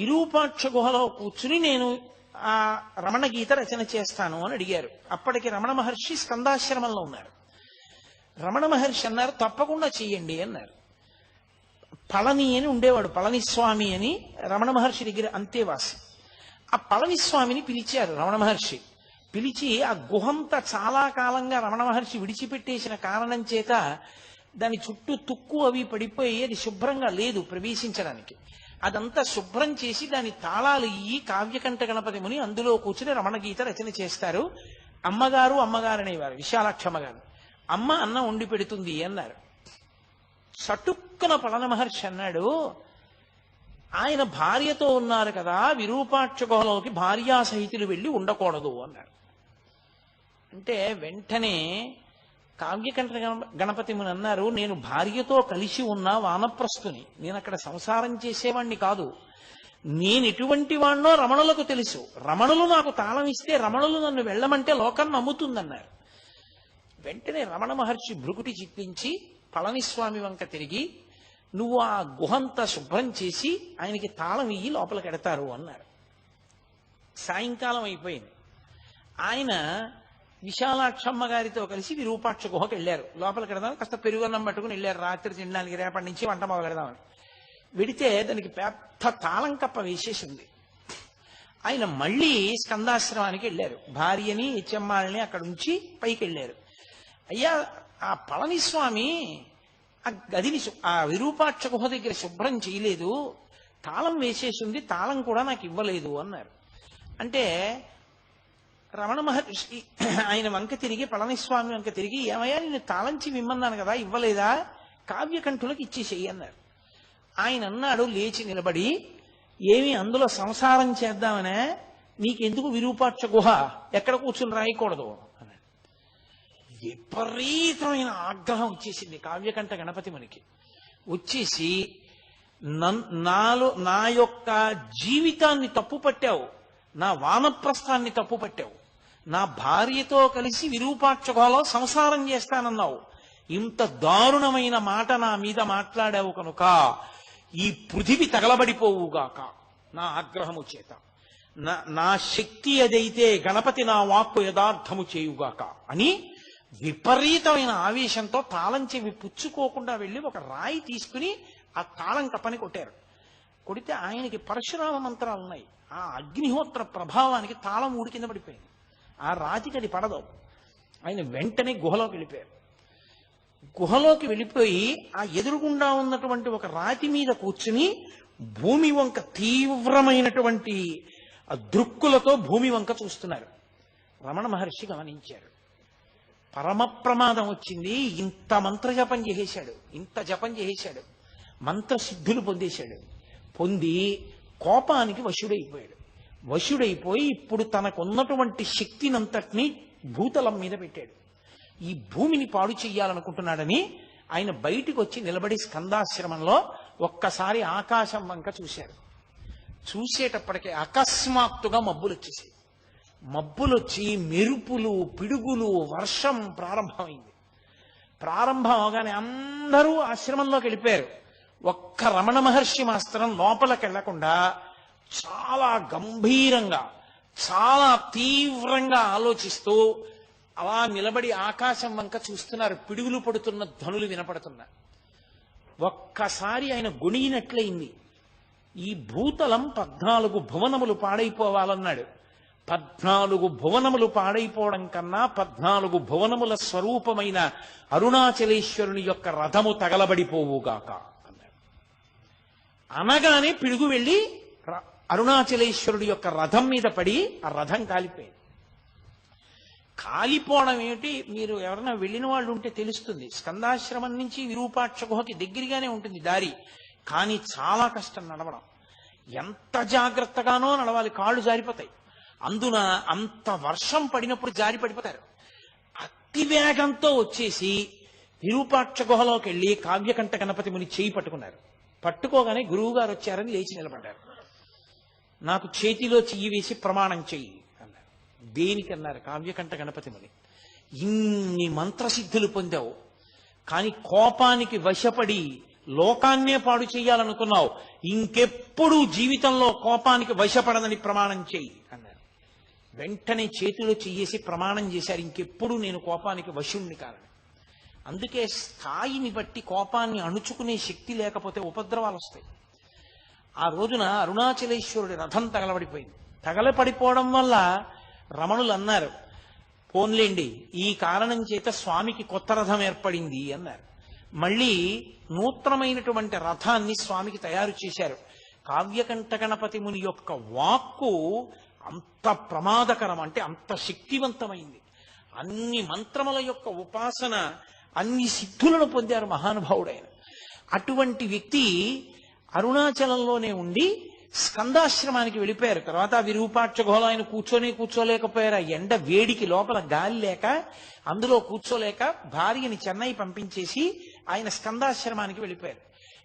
విరూపాక్ష గుహలో కూర్చుని నేను ఆ రమణ గీత రచన చేస్తాను అని అడిగారు. అప్పటికి రమణ మహర్షి స్కందాశ్రమంలో ఉన్నారు. రమణ మహర్షి అన్నారు తప్పకుండా చెయ్యండి అన్నారు. పళని అని ఉండేవాడు పళనిస్వామి అని రమణ మహర్షి దగ్గర అంతేవాసి ఆ పళనిస్వామిని పిలిచారు రమణ మహర్షి. పిలిచి ఆ గుహంతా చాలా కాలంగా రమణ మహర్షి విడిచిపెట్టేసిన కారణం చేత దాని చుట్టూ తుక్కు అవి పడిపోయి అది శుభ్రంగా లేదు ప్రవేశించడానికి. అదంతా శుభ్రం చేసి దాని తాళాలు ఇయ్యి కావ్యకంఠ గణపతి ముని అందులో కూర్చుని రమణ గీత రచన చేస్తారు. అమ్మగారు అమ్మగారు అనేవారు విశాలాక్షమ్మ గారు అమ్మ అన్నం వండి పెడుతుంది అన్నారు. సటుక్కున పళన మహర్షి అన్నాడు ఆయన భార్యతో ఉన్నారు కదా విరూపాక్ష గుహలోకి భార్యా సహితులు వెళ్ళి ఉండకూడదు అన్నారు అంటే వెంటనే కావ్యకంఠ గణ- గణపతి ముని అన్నారు నేను భార్యతో కలిసి ఉన్న వానప్రస్తుని నేను అక్కడ సంసారం చేసేవాణ్ణి కాదు. నేను ఎటువంటి వాణ్ణో రమణులకు తెలుసు. రమణులు నాకు తాళం ఇస్తే రమణులు నన్ను వెళ్ళమంటే లోకం నమ్ముతుందన్నారు. వెంటనే రమణ మహర్షి భృకుటి చిప్పించి పళనిస్వామి వంక తిరిగి నువ్వు ఆ గుహంతా శుభ్రం చేసి ఆయనకి తాళం ఇయ్యి లోపలికి ఎడతారు అన్నారు. సాయంకాలం అయిపోయింది. ఆయన విశాలాక్షమ్మ గారితో కలిసి విరూపాక్ష గుహకి వెళ్ళారు లోపలికి వెడదాం కాస్త పెరుగన్నం పట్టుకుని వెళ్ళారు. రాత్రి తినడానికి రేపటి నుంచి వంట మొదలు విడితే వెడితే దానికి పెద్ద తాళం కప్ప వేసేసింది. ఆయన మళ్ళీ స్కందాశ్రమానికి వెళ్ళారు. భార్యని హెచ్చమ్మాళ్ళని అక్కడ ఉంచి పైకి వెళ్ళారు అయ్యా ఆ పళనిస్వామి ఆ గదిని ఆ విరూపాక్ష గుహ దగ్గర శుభ్రం చేయలేదు. తాళం వేసేసింది తాళం కూడా నాకు ఇవ్వలేదు అన్నారు. అంటే రమణ మహర్షి ఆయన వంక తిరిగి పళనిస్వామి వంక తిరిగి ఏమయ్యా నేను తాళంచి విమ్మన్నాను కదా ఇవ్వలేదా? కావ్యకంఠులకు ఇచ్చేసేయి అన్నారు ఆయన అన్నాడు లేచి నిలబడి ఏమి అందులో సంసారం చేద్దామనే నీకెందుకు విరూపాక్ష గుహ? ఎక్కడ కూర్చుని రాయకూడదు? అన్నాడు. విపరీతమైన ఆగ్రహం వచ్చేసింది కావ్యకంఠ గణపతి మనకి. వచ్చేసి నన్- నాలో నా యొక్క జీవితాన్ని తప్పు పట్టావు నా వానప్రస్థాన్ని తప్పు పట్టావు నా భార్యతో కలిసి విరూపాక్ష గోలో సంసారం చేస్తానన్నావు. ఇంత దారుణమైన మాట నా మీద మాట్లాడావు కనుక ఈ పృథివి తగలబడిపోవుగాక. నా ఆగ్రహము చేత. నా నా శక్తి అదైతే గణపతి నా వాక్కు యథార్థము చేయుగాక అని విపరీతమైన ఆవేశంతో తాళం చెవి పుచ్చుకోకుండా వెళ్ళి ఒక రాయి తీసుకుని ఆ తాళం కప్పని కొట్టారు. కొడితే ఆయనకి పరశురామ మంత్రాలు ఉన్నాయి ఆ అగ్నిహోత్ర ప్రభావానికి తాళం ఊడి కింద పడిపోయింది. ఆ రాతికి అది పడదు. ఆయన వెంటనే గుహలోకి వెళ్ళిపోయారు. గుహలోకి వెళ్ళిపోయి ఆ ఎదురుగుండా ఉన్నటువంటి ఒక రాతి మీద కూర్చుని భూమి వంక తీవ్రమైనటువంటి ఆ దృక్కులతో భూమి వంక చూస్తున్నారు. రమణ మహర్షి గమనించారు. పరమ ప్రమాదం వచ్చింది. ఇంత మంత్ర జపం చేసేశాడు ఇంత జపం చేసేశాడు మంత్ర సిద్ధులు పొందేశాడు. పొంది కోపానికి వశుడైపోయాడు. వశుడైపోయి ఇప్పుడు తనకున్నటువంటి శక్తినంతటినీ భూతలం మీద పెట్టాడు. ఈ భూమిని పాడు చెయ్యాలనుకుంటున్నాడని ఆయన బయటికి వచ్చి నిలబడి స్కందాశ్రమంలో ఒక్కసారి ఆకాశం వంక చూశారు చూసేటప్పటికి అకస్మాత్తుగా మబ్బులు వచ్చేసాయి మబ్బులు వచ్చి మెరుపులు పిడుగులు వర్షం ప్రారంభమైంది. ప్రారంభం అవగానే అందరూ ఆశ్రమంలోకి వెళ్ళిపోయారు. ఒక్క రమణ మహర్షి మాస్త్రం లోపలికి వెళ్ళకుండా చాలా గంభీరంగా చాలా తీవ్రంగా ఆలోచిస్తూ అలా నిలబడి ఆకాశం వంక చూస్తున్నారు. పిడుగులు పడుతున్న ధ్వనులు వినపడుతున్నారు ఒక్కసారి ఆయన గొణిగినట్లయింది ఈ భూతలం పద్నాలుగు భువనములు పాడైపోవాలన్నాడు. పద్నాలుగు భువనములు పాడైపోవడం కన్నా పద్నాలుగు భువనముల స్వరూపమైన అరుణాచలేశ్వరుని యొక్క రథము తగలబడిపోవుగాక అన్నాడు. అనగానే పిడుగు వెళ్ళి అరుణాచలేశ్వరుడి యొక్క రథం మీద పడి ఆ రథం కాలిపోయింది. కాలిపోవడం ఏమిటి? మీరు ఎవరైనా వెళ్ళిన వాళ్ళు ఉంటే తెలుస్తుంది. స్కందాశ్రమం నుంచి విరూపాక్ష గుహకి దగ్గరగానే ఉంటుంది దారి. కానీ చాలా కష్టం నడవడం. ఎంత జాగ్రత్తగానో నడవాలి. కాళ్ళు జారిపోతాయి. అందున అంత వర్షం పడినప్పుడు జారి పడిపోతారు. అతి వేగంతో వచ్చేసి విరూపాక్ష గుహలోకి వెళ్ళి కావ్యకంఠ గణపతి ముని చేయి పట్టుకున్నారు. పట్టుకోగానే గురువుగారు వచ్చారని లేచి నిలబడ్డారు. నాకు చేతిలో చెయ్యి వేసి ప్రమాణం చెయ్యి అన్నారు దేనికి అన్నారు? కావ్యకంఠ గణపతి ముని. ఇన్ని మంత్రసిద్ధులు పొందావు. కానీ కోపానికి వశపడి లోకాన్నే పాడు చేయాలనుకున్నావు ఇంకెప్పుడు జీవితంలో కోపానికి వశపడదని ప్రమాణం చెయ్యి అన్నారు వెంటనే చేతిలో చెయ్యేసి ప్రమాణం చేశారు. ఇంకెప్పుడు నేను కోపానికి వశుణ్ణి కారణం అందుకే స్థాయిని బట్టి కోపాన్ని అణుచుకునే శక్తి లేకపోతే ఉపద్రవాలు వస్తాయి. ఆ రోజున అరుణాచలేశ్వరుడి రథం తగలబడిపోయింది. తగలపడిపోవడం వల్ల రమణులు అన్నారు పోన్లేండి ఈ కారణం చేత స్వామికి కొత్త రథం ఏర్పడింది అన్నారు. మళ్ళీ నూతనమైనటువంటి రథాన్ని స్వామికి తయారు చేశారు. కావ్యకంఠ గణపతి ముని యొక్క వాక్కు అంత ప్రమాదకరం అంటే అంత శక్తివంతమైంది. అన్ని మంత్రముల యొక్క ఉపాసన అన్ని సిద్ధులను పొందారు మహానుభావుడైన అటువంటి వ్యక్తి అరుణాచలంలోనే ఉండి స్కందాశ్రమానికి వెళ్ళిపోయారు. తర్వాత విరూపాక్ష ఘోల ఆయన కూర్చొని కూర్చోలేకపోయారు. ఆ ఎండ వేడికి లోపల గాలి లేక అందులో కూర్చోలేక భార్యని చెన్నై పంపించేసి ఆయన స్కందాశ్రమానికి వెళ్ళిపోయారు.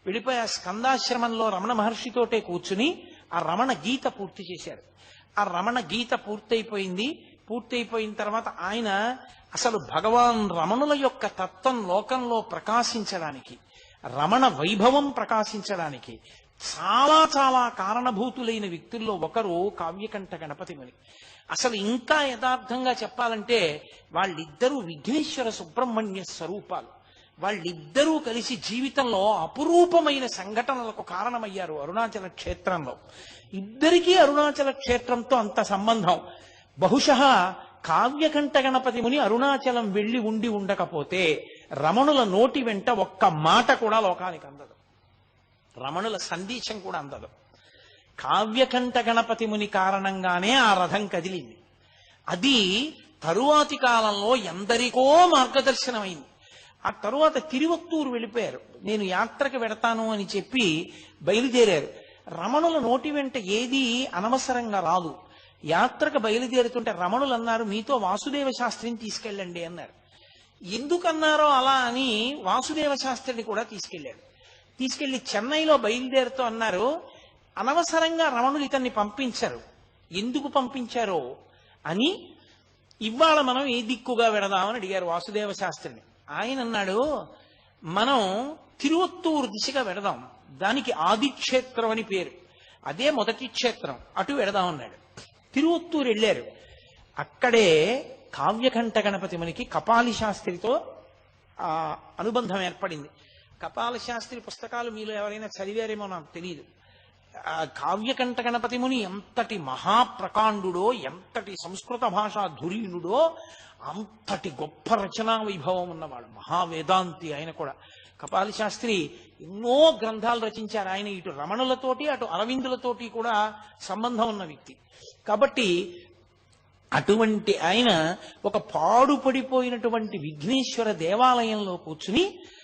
వెళ్ళిపోయి ఆ స్కందాశ్రమంలో రమణ మహర్షితోటే కూర్చుని ఆ రమణ గీత పూర్తి చేశారు. ఆ రమణ గీత పూర్తయిపోయింది. పూర్తయిపోయిన తర్వాత ఆయన అసలు భగవాన్ రమణుల యొక్క తత్వం లోకంలో ప్రకాశించడానికి రమణ వైభవం ప్రకాశించడానికి చాలా చాలా కారణభూతులైన వ్యక్తుల్లో ఒకరు కావ్యకంఠ గణపతి ముని. అసలు ఇంకా యథార్థంగా చెప్పాలంటే వాళ్ళిద్దరూ విఘ్నేశ్వర సుబ్రహ్మణ్య స్వరూపాలు. వాళ్ళిద్దరూ కలిసి జీవితంలో అపురూపమైన సంఘటనలకు కారణమయ్యారు అరుణాచల క్షేత్రంలో. ఇద్దరికీ అరుణాచల క్షేత్రంతో అంత సంబంధం. బహుశ కావ్యకంఠ గణపతి ముని అరుణాచలం వెళ్ళి ఉండి ఉండకపోతే రమణుల నోటి వెంట ఒక్క మాట కూడా లోకానికి అందదు. రమణుల సందేశం కూడా అందదు. కావ్యకంఠ గణపతి ముని కారణంగానే ఆ రథం కదిలింది. అది తరువాతి కాలంలో ఎందరికో మార్గదర్శనమైంది. ఆ తరువాత తిరువత్తూరు వెళ్ళిపోయారు. నేను యాత్రకు వెడతాను అని చెప్పి బయలుదేరారు. రమణుల నోటి వెంట ఏది అనవసరంగా రాదు. యాత్రకు బయలుదేరుతుంటే రమణులు అన్నారు మీతో వాసుదేవ శాస్త్రిని తీసుకెళ్ళండి అన్నారు. ఎందుకన్నారో అలా అని వాసుదేవ శాస్త్రిని కూడా తీసుకెళ్ళాడు తీసుకెళ్ళి చెన్నైలో బయలుదేరుతూ అన్నారు అనవసరంగా రమణులు ఇతన్ని పంపించరు. ఎందుకు పంపించారో? అని ఇవాళ మనం ఏ దిక్కుగా వెడదామని అడిగారు వాసుదేవ శాస్త్రిని ఆయన అన్నాడు మనం తిరువత్తూరు దిశగా వెడదాం. దానికి ఆదిక్షేత్రం అని పేరు. అదే మొదటి క్షేత్రం. అటు వెడదాం అన్నాడు. తిరువత్తూరు వెళ్ళారు. అక్కడే కావ్యకంఠ గణపతి మనకి కపాలి శాస్త్రితో ఆ అనుబంధం ఏర్పడింది. కపాల శాస్త్రి పుస్తకాలు మీలో ఎవరైనా చదివారేమో నాకు తెలియదు కావ్యకంఠ గణపతి ముని ఎంతటి మహాప్రకాండుడో ఎంతటి సంస్కృత భాషా ధురీనుడో అంతటి గొప్ప రచనా వైభవం ఉన్నవాడు మహావేదాంతి ఆయన కూడా. కపాలి శాస్త్రి ఎన్నో గ్రంథాలు రచించారు. ఆయన ఇటు రమణులతోటి అటు అరవిందులతోటి కూడా సంబంధం ఉన్న వ్యక్తి. కాబట్టి అటువంటి ఆయన ఒక పాడుపడిపోయినటువంటి విఘ్నేశ్వర దేవాలయంలో కూర్చుని